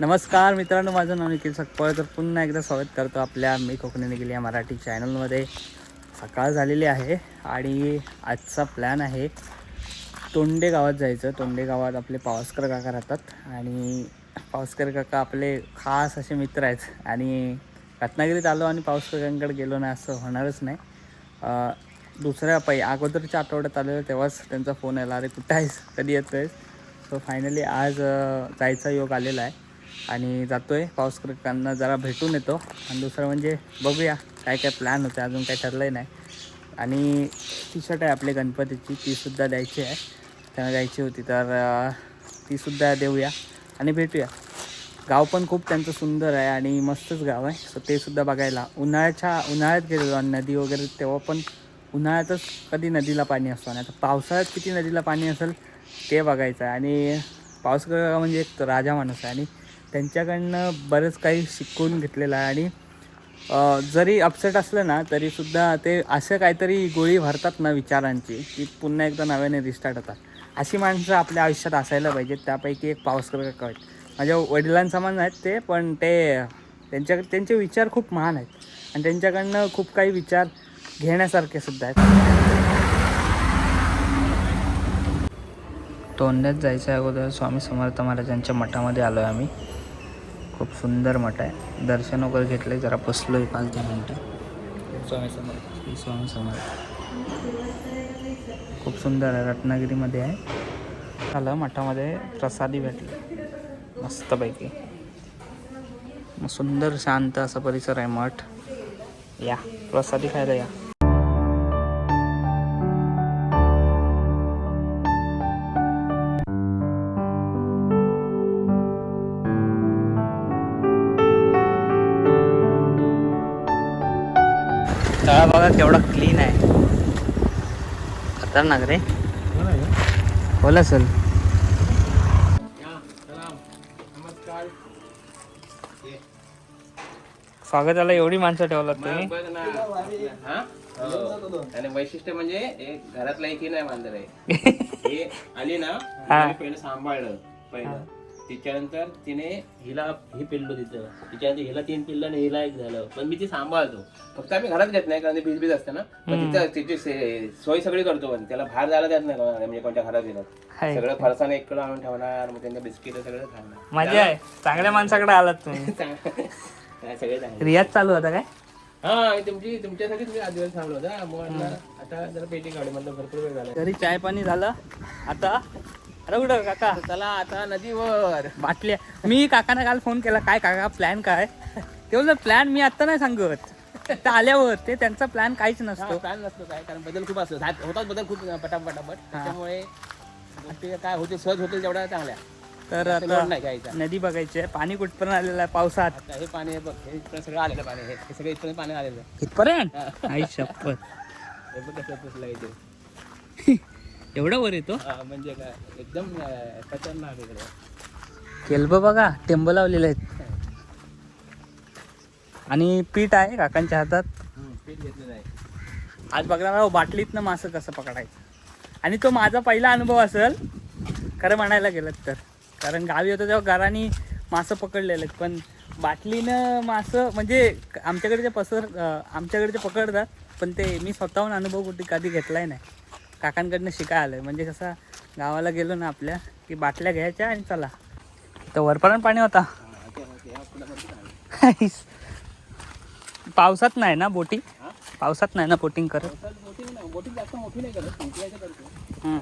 नमस्कार मित्रांनो माझं नाव निखिल सकपळ. तर पुन्हा एकदा स्वागत करतो आपल्या मी कोकणी गेली या मराठी चॅनलमध्ये. सकाळ झालेली आहे आणि आजचा प्लॅन आहे तोंडे गावात जायचं. तोंडे गावात आपले पावसकर काका राहतात आणि पावसकर काका आपले खास असे मित्र आहेत. आणि रत्नागिरीत आलो आणि पावसकर गेलो नाही असं होणारच नाही. दुसऱ्या पै अगोदरच्या आठवड्यात आलेलं तेव्हाच त्यांचा फोन आला अरे कुठं आहेस? कधी येतो आहेस सो फायनली आज जायचा योग आलेला आहे. आणि जातो आहे पावसकरांना जरा भेटून येतो. आणि दुसरं म्हणजे बघूया काय काय प्लॅन होते अजून काय ठरलं नाही. आणि टी शर्ट आहे आपल्या गणपतीची. तीसुद्धा द्यायची आहे. त्यांना द्यायची होती तर तीसुद्धा देऊया आणि भेटूया. गाव पण खूप त्यांचं सुंदर आहे आणि मस्तच गाव आहे. सो ते सुद्धा बघायला. उन्हाळ्याच्या उन्हाळ्यात गेलेलो आणि नदी वगैरे तेव्हा पण उन्हाळ्यातच कधी नदीला पाणी असतो. आणि आता पावसाळ्यात किती नदीला पाणी असेल ते बघायचं आहे. आणि पावसाळा म्हणजे एक राजा माणूस आहे. आणि त्यांच्याकडनं बरंच काही शिकून घेतलेलं आहे. आणि जरी अपसेट असलं ना तरीसुद्धा ते असं काहीतरी गोळी भरतात ना विचारांची की पुन्हा एकदा नव्याने रिस्टार्ट होतात. अशी माणसं आपल्या आयुष्यात असायला पाहिजेत. त्यापैकी एक पावसकर काका आहेत माझ्या वडिलांसमान आहेत ते पण ते त्यांच्या त्यांचे विचार खूप महान आहेत. आणि त्यांच्याकडनं खूप काही विचार घेण्यासारखे सुद्धा आहेत. तोंड्यात जायच्या अगोदर स्वामी समर्थ महाराजांच्या मठामध्ये आलो आहे आम्ही. खूप सुंदर मठ आहे. दर्शन वगैरे घेतले जरा बसलो आहे पाच दहा मिनटं. स्वामी समर्थ. स्वामी समर्थ. खूप सुंदर आहे रत्नागिरीमध्ये आहे. आलं मठामध्ये प्रसादी भेटली. मस्तपैकी. मग सुंदर शांत असा परिसर आहे मठ. या प्रसादी खायला या. केवढा क्लीन आहे. खतरनाक रे. बोला सर. स्वागताला एवढी माणसं ठेवलात तुम्ही. हा? आणि वैशिष्ट्य म्हणजे एक घरातला एक नाही मांजर आहे हे आली ना हा. पहिलं सांभाळलं पहिलं. तिच्यानंतर तिने हिला ही पिल्लू तिथं. तिच्यानंतर हिला तीन पिल्लं आणि हिला एक झालं. पण मी ती सांभाळतो. फक्त आम्ही घरात घेत नाही कारण बीज बीज असते ना. पण तिथं तिची से- सोय सगळी करतो पण. त्याला बाहेर जायला देत नाही कोणाला, म्हणजे कोणत्या घरात हाय. सगळं फरसाने एककडे आणून ठेवणार मग त्यांच्या बिस्किट सगळं खाणार. मजा आहे. चांगल्या माणसाकडे आलात तुम्ही. काय सगळे चांगले. रियाज चालू होता काय? हा तुमची तुमच्यासाठी थांबलो होता. मग म्हटलं, आता जरा पेटी काढू म्हटलं भरपूर वेळ झाला. घरी चाय पाणी झालं. आता अरे कुठं काका. चला आता नदीवर. बाटल्या. मी काकांना काल फोन केला काय काका प्लॅन काय? ते प्लॅन मी आता नाही सांगत. आल्यावर ते त्यांचा प्लॅन काहीच नसतो. प्लॅन नसतो काय कारण बदल खूप असतो. झात- होतात बदल खूप पटापट पटापट त्याच्यामुळे गोष्टी काय होते सहज होतील तेवढ्या चांगल्या. तर जास्त आता लोड नाही घ्यायचा. नदी बघायची आहे. पाणी कुठपर्यंत आलेलं आहे पावसात? आता हे पाणी बघ हे इथपर्यंत सगळं आलेलं पाणी. हे हे सगळं इथपर्यंत पाणी आलेलं आहे. इथपर्यंत? आई शपथ. हे बघ कसं पुसलं इथे. एवढा वर येतो? म्हणजे काय एकदम खतरनाक इकडे. केलब बघा टेंब लावलेले आहेत. आणि पीठ आहे काकांच्या हातात. हम्म, पीठ घेतलेलं आहे. आज बघणार आहोत बाटलीतनं मासं कसं पकडायचं. आणि तो माझा पहिला अनुभव असेल खरं म्हणायला गेलं तर. कारण गावी होतं तेव्हा घरानी मासं पकडलेले आहेत. पण बाटलीनं मासं म्हणजे आमच्याकडे जे पसर आमच्याकडे जे पकडतात पण ते मी स्वतःहून अनुभव कुठे कधी घेतलाय नाही. काकांकडनं शिकाय आलं म्हणजे कसं गावाला गेलो ना आपल्या की बाटल्या घ्यायच्या आणि चला. तर वरपर्यंत पाणी होता. हा. पावसात नाही ना बोटी हा? पावसात नाही ना बोटिंग करत? हं.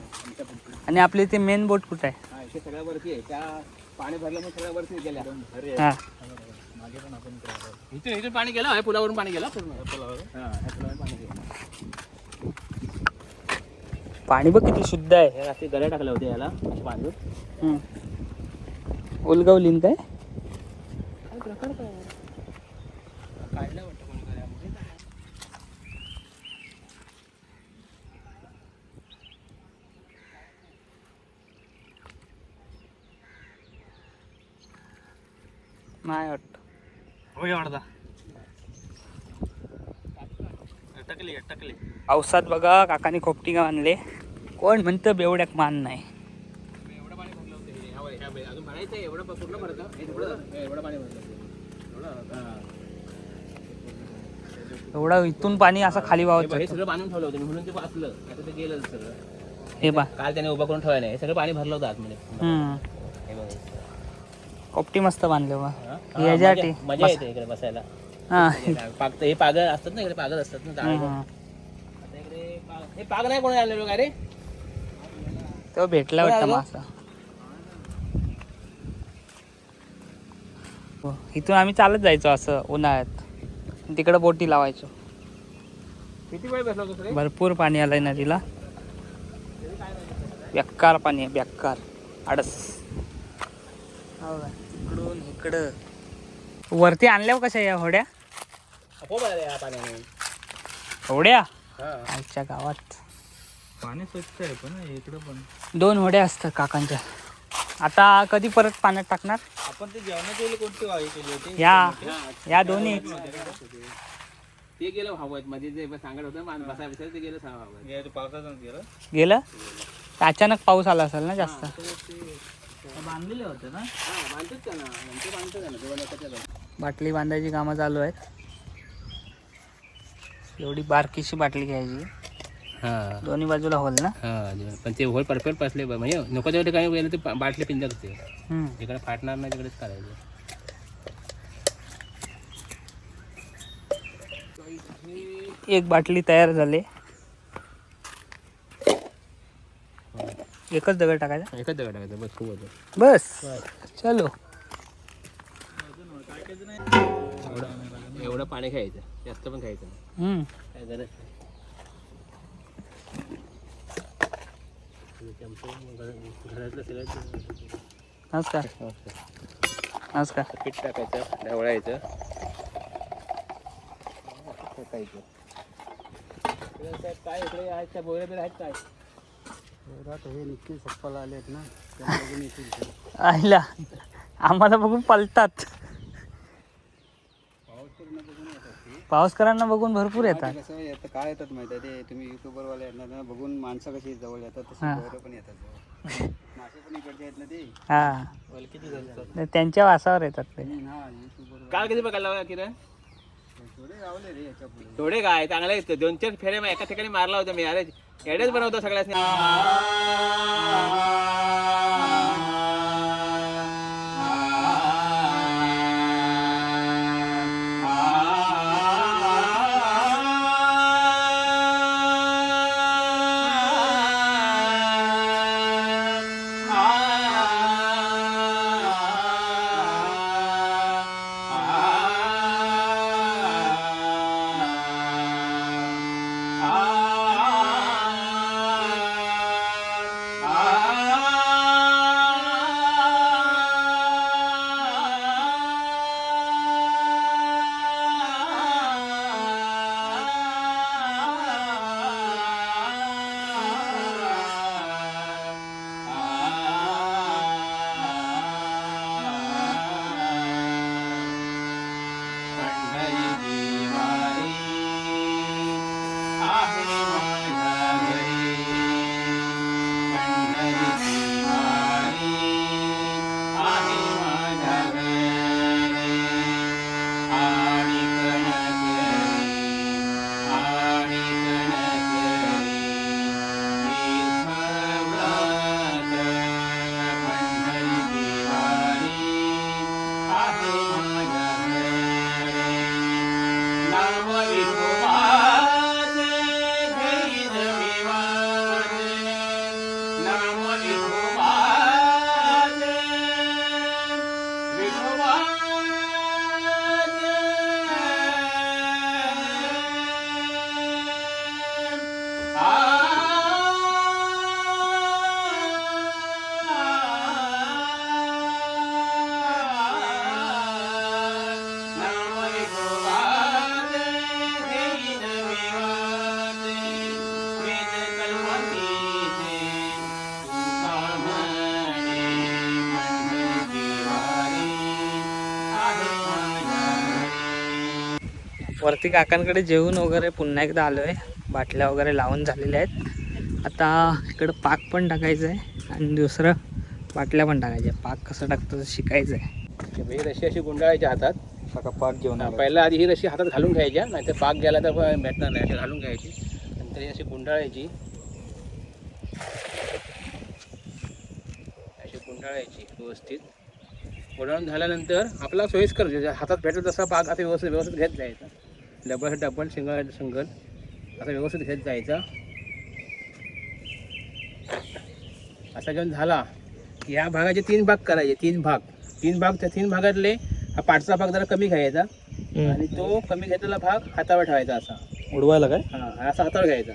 आणि आपली ती मेन बोट कुठे आहे? हा. इथे सगळ्या वरती आहे त्या पाणी भरल्यामुळे हा पाणी गेलं हे पुलावरून पाणी गेलं पूर्ण पुलावर हा ह्या पुलावर पाणी बघ किती शुद्ध आहे. हे असे गड्या टाकल्या होत्या याला बांधून. हं. उलगवलीन काय? काढलं वाटतं. कोणी नाही वाटत अटकली अटकली पावसात बघा काकाने खोपटी आणले. कोण म्हणतं बेवड्याक मान नाही. एवढं इथून पाणी असं खाली वाहत हे. सगळं बांधून ठेवलं होतं मी म्हणून ते वाचलं. आता ते गेलं सगळं. हे बा काल त्याने उभं करून ठेवायला नाही. हे सगळं पाणी भरलं होतं आतमध्ये. हम्म. हे बघ. कपटी मस्त बांधले बा? हे? याच्यासाठी मजा- मजा येते इकडे बसायला. हा. पाग हे पागल असतात ना इकडे पागल असतात ना जाळे हम्म. आता इकडे पाग- हे पाग नाही कोणी आणलेलो का रे? तेव्हा भेटला वाटतं मासा. हो, इथून आम्ही चालत जायचो असं उन्हाळ्यात. तिकडं बोटी लावायचो. किती वेळ बसला होता रे भरपूर पाणी आलंय नदीला. बेकार पाणी आहे बेकार. आडस. हो का? इकडून इकडं. वरती आणल्यावर कशा या होड्या? हो बरं रे या पाण्याने. होड्या? हा. आमच्या गावात. पाणी स्वच्छ आहे पण इकडं पण. दोन होड्या असतात काकांच्या. आता कधी परत पाण्यात टाकणार? आपण ते जेवणाच्या वेळी कोणती वाही केली होती? या. या दोन्ही. ते गेलं हवं मध्ये जे सांगत होतं मान बसा विचार ते गेलं हवं या पावसाचं गेलं? गेलं? अचानक पाऊस आला असेल ना जास्त. बांधलेले होते ना? हा बांधतोच का ना. नंतर ना. बाटली बांधायची कामं चालू आहेत. एवढी बारकीशी बाटली घ्यायची. हा. दोन्ही बाजूला होल ना? हा पण ते होल परफेक्ट बसले बा. म्हणजे नको तेवढे काय गेलं ते पा- बाटले पिंजक ते हम्म. इकडे फाटणार नाही तिकडेच करायचं. एक बाटली तयार झाली. एकच दगड टाकायचा? एकच दगड टाकायचं बस खूप होतं. बस. चलो. एवढं पाणी खायचं जास्त पण खायचं नाही हम्म. काय गरज नाही. चमचे घरातलं नमस्कार नमस्कार पीठ टाकायचं ढवळायचं टाकायचं इकडे साहेब काय इकडे आहेत त्या बोऱ्या बिऱ्या आहेत काय हे सप्पाला आले आहेत ना. आईला आम्हाला बघून पलतात पावसकरांना बघून भरपूर येतात. कसं येतं काय येतात माहिती आहे ते? तुम्ही युट्यूबरवाले आहेत ना त्यांना बघून माणसं कशी जवळ येतात तशी हा. पोरं पण येतात. जवळ मासे पण इकडचे आहेत ना ते? हा. त्यांच्या वासावर येतात ते. हा युट्यूबर काल किती बघायला लावला किरण? थोडे रावले रे याच्यापुढे थोडे काय चांगले आहेत. दोन चार फेरे मग एका ठिकाणी मारला होता मी. अरे एडेच बनवतो सगळ्यात वरती काकांकडे जेवून वगैरे पुन्हा एकदा आलो आहे बाटल्या वगैरे लावून झालेल्या आहेत. आता इकडं पाक पण टाकायचं आहे आणि दुसरं बाटल्या पण टाकायच्या. पाक कसं टाकतो ते शिकायचं आहे ही रशी अशी गुंडाळायच्या हातात. सका पाक घेऊन हा. पहिला आधी ही रशी हातात घालून घ्यायच्या नाहीतर पाक गेला तर भेटणार नाही अशी घालून घ्यायची. नंतर ही अशी गुंडाळायची. अशी गुंडाळायची व्यवस्थित. गुंडाळून झाल्यानंतर आपला सोयीस्कर जे हातात भेटेल तसा पाक आता व्यवस्थित व्यवस्थित घेत जायचा डबल डबल सिंगल सिंगल असा व्यवस्थित घेत जायचा. असा घेऊन झाला की ह्या भागाचे तीन भाग करायचे तीन भाग. तीन भाग त्या तीन भागातले हा पाठचा भाग जरा कमी घ्यायचा आणि तो कमी घेतलेला भाग हातावर ठेवायचा असा. उडवायला काय? हा असा हातावर घ्यायचा.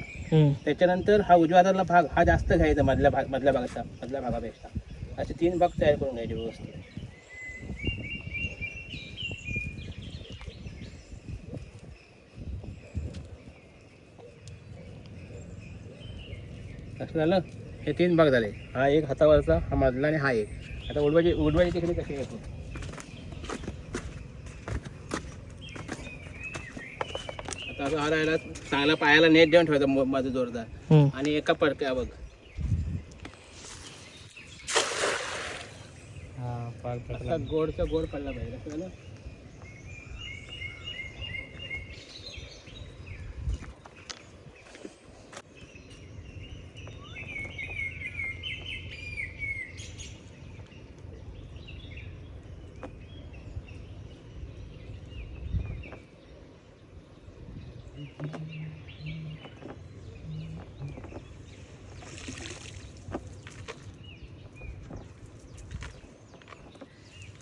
त्याच्यानंतर हा उजव्या हातातला भाग हा जास्त घ्यायचा मधल्या भाग मधल्या भागाचा मधल्या भागापेक्षा. असे तीन भाग तयार करून घ्यायचे व्यवस्थित. असं झालं हे तीन भाग झाले. हा एक हातावरचा हा मधला आणि हा एक. आता उडवायची उडवायची तिकडे कशी येतो आता असं हा राहिला चांगला पायाला नेट देऊन ठेवायचा माझं जोरदार. आणि एका पडक्या बघ. गोडचा गोड पडला पाहिजे झालं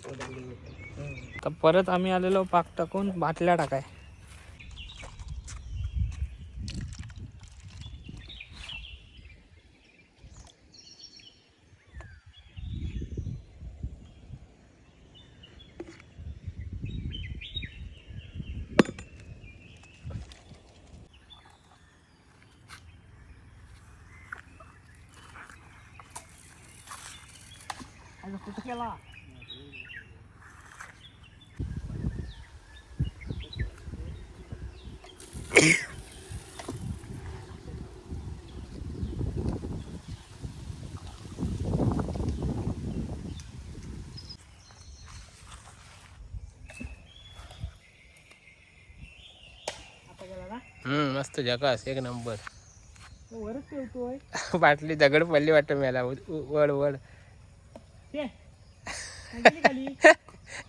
तर परत आम्ही आलेलो पाक टाकून बाटल्या टाकाय. कुठं केला मस्त जकास एक नंबर. तो वरच ठेवतोय. बाटली दगड पडली वाटतं मला. वड वड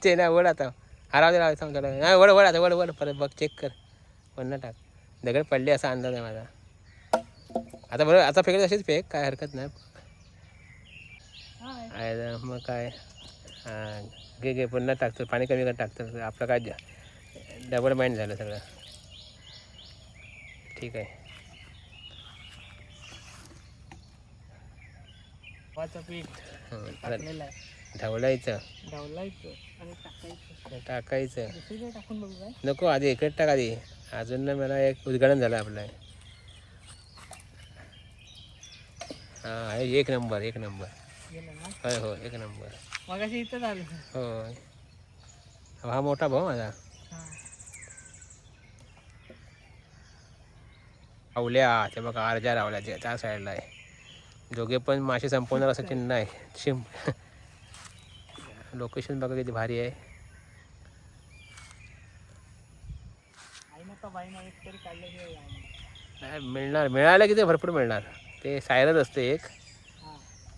ते. ना वड आता. हराव दे थोडा वेळ. नाही वड वड आता वड वड परत बघ चेक कर. वरनं टाक. दगड पडली असा अंदाज आहे माझा. आता बरोबर आता फेकत असेच फेक काय हरकत नाही. मग काय? हां घे घे पुन्हा टाकतो. पाणी कमी कर टाकतो. आपलं काय डबल माइंड झालं सगळं. ठीक आहे. गव्हाचं पीठ हं, आता टाकलेलं आहे. ढवलायचं ढवलायचं आणि टाकायचं. टाकायचं. दुसरीकडे टाकून बघू काय. नको आधी इकडे टाक आधी. अजून ना मला एक उद्घाटन झालं आपलं. हां हे एक नंबर एक नंबर. गेलं ना? होय हो एक नंबर. मगाशी इथं झालं. होय. हा मोठा भाऊ माझा. हा. रावल्या ते बघा अर्जा रावल्या त्या त्या साईडला आहे. दोघे पण मासे संपवणार असं चिन्ह आहे शिम लोकेशन बघा किती भारी आहे. नाही. मिळणार. मिळायला की ते भरपूर मिळणार. ते सायरच असते एक.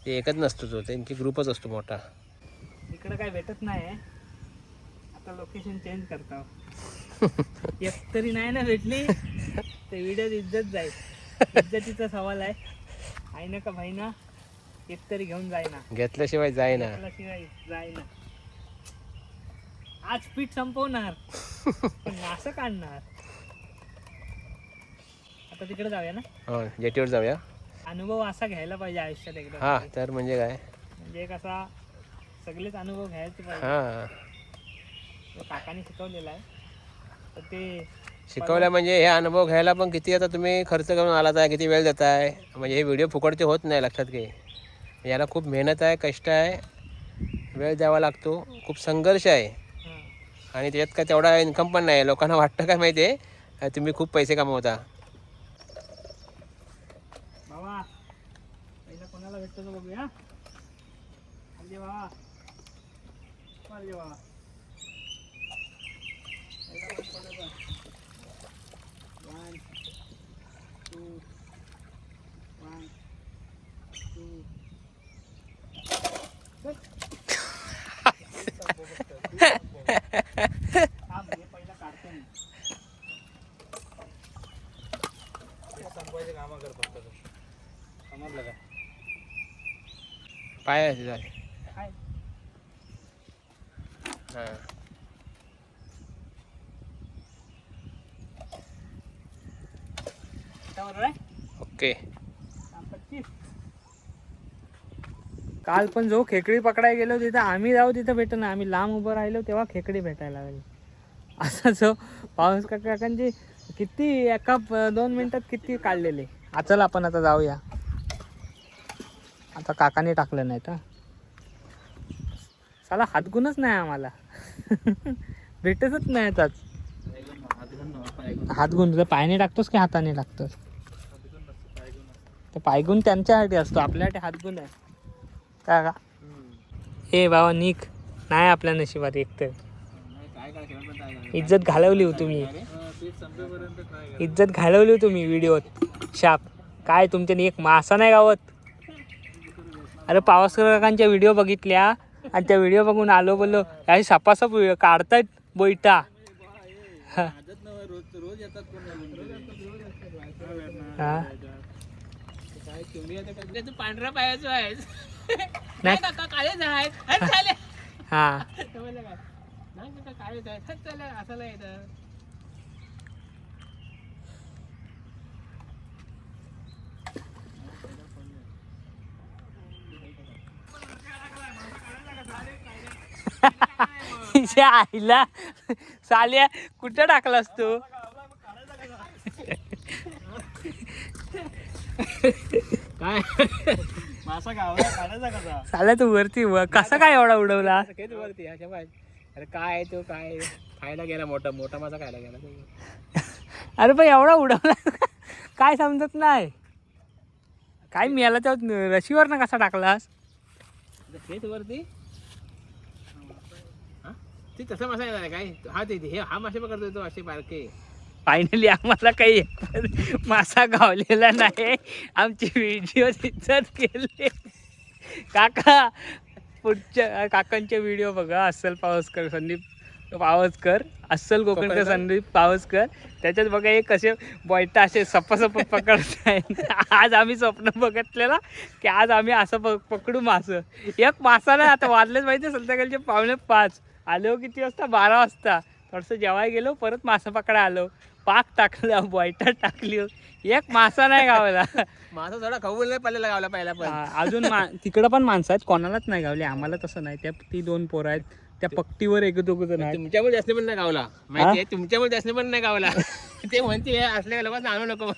ते एकच नसतो तो. त्यांची ग्रुपच असतो मोठा. इकडं काय भेटत नाही आता लोकेशन चेंज करतो एक तरी नाही ना भेटली. ते व्हिडिओत इज्जत जाईल. इज्जतीचा सवाल आहे. आई ना का भाई ना एक तरी घेऊन जाय ना घेतल्याशिवाय जाय ना शिवाय जाय ना आज पीठ संपवणार. पण असं काढणार. आता तिकडे जाऊया ना? हो जेटीवर जाऊया. अनुभव असा घ्यायला पाहिजे आयुष्यात एकदा. हा तर म्हणजे काय? म्हणजे कसा सगळेच अनुभव घ्यायचे पाहिजे. हा. काकाने शिकवलेला आहे. ते शिकवलं म्हणजे हे अनुभव घ्यायला पण किती आता तुम्ही खर्च करून आलात आहे किती वेळ देताय म्हणजे हे व्हिडिओ फुकटचे होत नाही लक्षात घे. याला खूप मेहनत आहे कष्ट आहे वेळ द्यावा लागतो खूप संघर्ष आहे. आणि त्याच्यात काय तेवढा इन्कम पण नाही. लोकांना वाटतं काय माहिती आहे? तुम्ही खूप पैसे कमवता. बाबा पहिला कोणाला भेटतो बघूया? बाबा. बाबा वन टू वन टू थांब हे पहिला काढतो मी समजलं काय पाय असे झाले काय हा बरोबर आहे ओके काल पण जो खेकडी पकडायला गेलो तिथं आम्ही जाऊ तिथं भेटतो ना आम्ही लांब उभं राहिलो तेव्हा खेकडी भेटायला लागली. असा जो पाऊस काकांची किती एका दोन मिनिटात किती काढलेले. चला आपण आता जाऊया. आता काकाने टाकलं नाही तर. साला हातगुणच नाही आम्हाला. भेटतच नाही आताच. हातगुण तुझं पायाने टाकतोस की हाताने टाकतोस? तर पायगुण त्यांच्यासाठी असतो आपल्यासाठी हातगुण आहे. का ए बाबा निक नाही आपल्या नशिबात काय नाही. इज्जत घालवली हो तुम्ही. इज्जत घालवली हो तुम्ही व्हिडिओत. शाप. काय तुमच्यानी एक मासा नाही गावत? अरे पावसकर काकांच्या व्हिडिओ बघितल्या आणि त्या व्हिडिओ बघून आलो बोललो काही सपासप काढतायत बोईटा हा. हा. पांढरा पायाचं आहेस. नाही. काका काळेच आहेत हट. हा. समजलं काय? नाही काका काळेच आहेत हट असं नाही तिच्या आईला साल्या कुठं टाकलास तू? काय? मासा गावला काढायचा कसा? साल्या तू वरती व- कसा काय एवढा उडवला? सगळेच वरती अशा पाय अरे काय तो काय? खायला गेला मोठा मोठा माझा खायला गेला. अरे पण एवढा उडवला? काय समजत नाही. काय मिळाला त्या रशीवर ना कसा टाकलास? आता हेच वरती? हा? ते तसं मासा येणार आहे काय? हा ते हे हा मासे पकडतोय तो असे बारके. फायनली आम्हाला काही मासा गावलेला नाही. आमची व्हिडिओ इज्जत केले काका पुढच्या काकांचे व्हिडिओ बघा. अस्सल पावसकर संदीप पावसकर अस्सल कोकणकर? संदीप पावसकर त्याच्यात बघा हे कसे बॉयटा असे सप सप पकडत आहेत आज आम्ही स्वप्न बघितलेलं की आज आम्ही असं प- पकडू मासं. एक मासा नाही आता वाजलेच माहिती संध्याकाळचे पावणे पाच. आलो किती वाजता? बारा वाजता. थोडंसं जेवाय गेलो परत मासा पकडा आलो. पाक टाकलं बॉयटा टाकली. एक मासा नाही गावला. माझा थोडा खाऊ नाही पडलेला गावला पहिला पण. अजून मा तिकडं पण माणसं आहेत कोणालाच नाही गावले. आम्हाला तसं नाही. त्या ती दोन पोरं आहेत. त्या पट्टीवर एक दोघ जण आहेत. तुमच्यामुळे जास्त पण नाही गावला. माहिती आहे? तुमच्यामुळे जास्त पण नाही गावला. ते म्हणते हे असल्या लोक? आणू नको.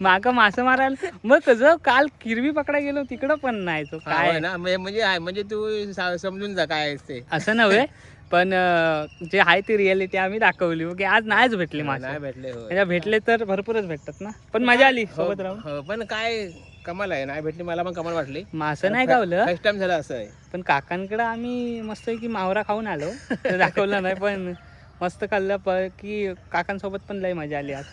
माग मासं मारायला. मग तुझं काल किरवी पकडा गेलो तिकडं पण नाही तो. काय? ना? म्हणजे म्हणजे म्हणजे तू समजून जा काय आहे ते. असं नव्हे. पण अं, जे आहे ती रियालिटी आम्ही दाखवली. की आज नाहीच भेटली मासे नाही भेटले हो म्हणजे भेटले तर भरपूरच भेटतात ना. पण मजा आली सोबत राहून. हो, पण काय कमाल आहे नाही भेटली मला पण कमाल वाटली. मासं नाही गावलं. फर्स्ट टाइम झालं असं आहे. पण काकांकडे आम्ही मस्त की मावरा खाऊन आलो. ते दाखवलं नाही पण मस्त खाल्लं प की काकांसोबत पण लय मजा आली आज.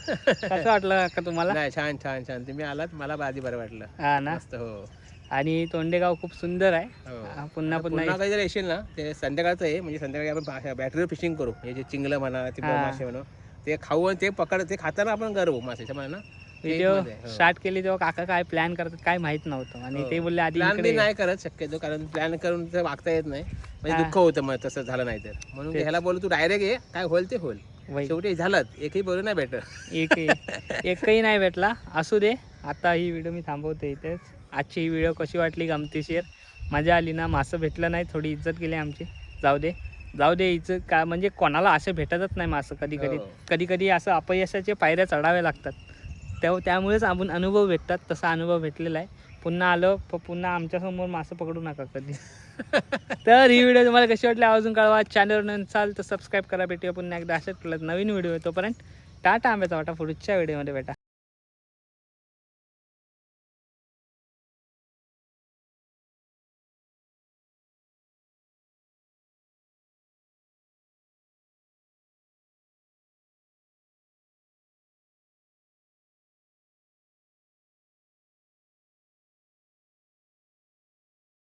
कसं वाटलं काका तुम्हाला? नाही छान छान छान. तुम्ही आलात मला आधी बरं वाटलं. हा ना? मस्त हो. आणि तोंडेगाव खूप सुंदर आहे. हो. पुन्हा पुन्हा कधी जर येशील ना? ते संध्याकाळचं आहे म्हणजे संध्याकाळी आपण बॅटरीवर फिशिंग करू. हे जे चिंगलं म्हणा ते. मासे म्हणा ते खाऊ आणि ते पकड ते खाताना आपण करू मासेच्या म्हणा व्हिडिओ हो. स्टार्ट केली तेव्हा काका काय प्लॅन करतात काय माहीत नव्हतं. आणि हो. ते बोलले आधी प्लॅन नाही करत शक्यतो कारण प्लॅन करून ते वागता येत नाही. म्हणजे. दुःख होतं मग तसं झालं नाही तर. म्हणून. ह्याला बोलू तू डायरेक्ट ये काय होईल ते होईल. शेवटी झालं एकही बोलू नाही भेटत एकही. एकही नाही भेटला. असू दे. आता ही व्हिडिओ मी थांबवते इथेच. आजची ही व्हिडिओ कशी वाटली गमतीशीर मजा आली ना? मासं भेटलं नाही? थोडी इज्जत केली आमची. जाऊ दे. जाऊ दे इज्जत का म्हणजे कोणाला असं भेटतच नाही मासं कधी कधी हो. कधी कधी असं अपयशाचे पायऱ्या चढाव्या लागतात. त्या त्यामुळेच आपण अनुभव भेटतात. तसा अनुभव भेटलेला आहे. पुन्हा आलो. प पुन्हा आमच्यासमोर मासं पकडू नका कधी. तर ही व्हिडिओ तुम्हाला कशी वाटली? आवाजून कळवा. चॅनलवर नसाल तर सबस्क्राईब करा. भेटूया पुन्हा एकदा अशाच नवीन व्हिडिओ तोपर्यंत. टाटा आंब्याचा वाटा. पुढच्या व्हिडिओमध्ये भेटा.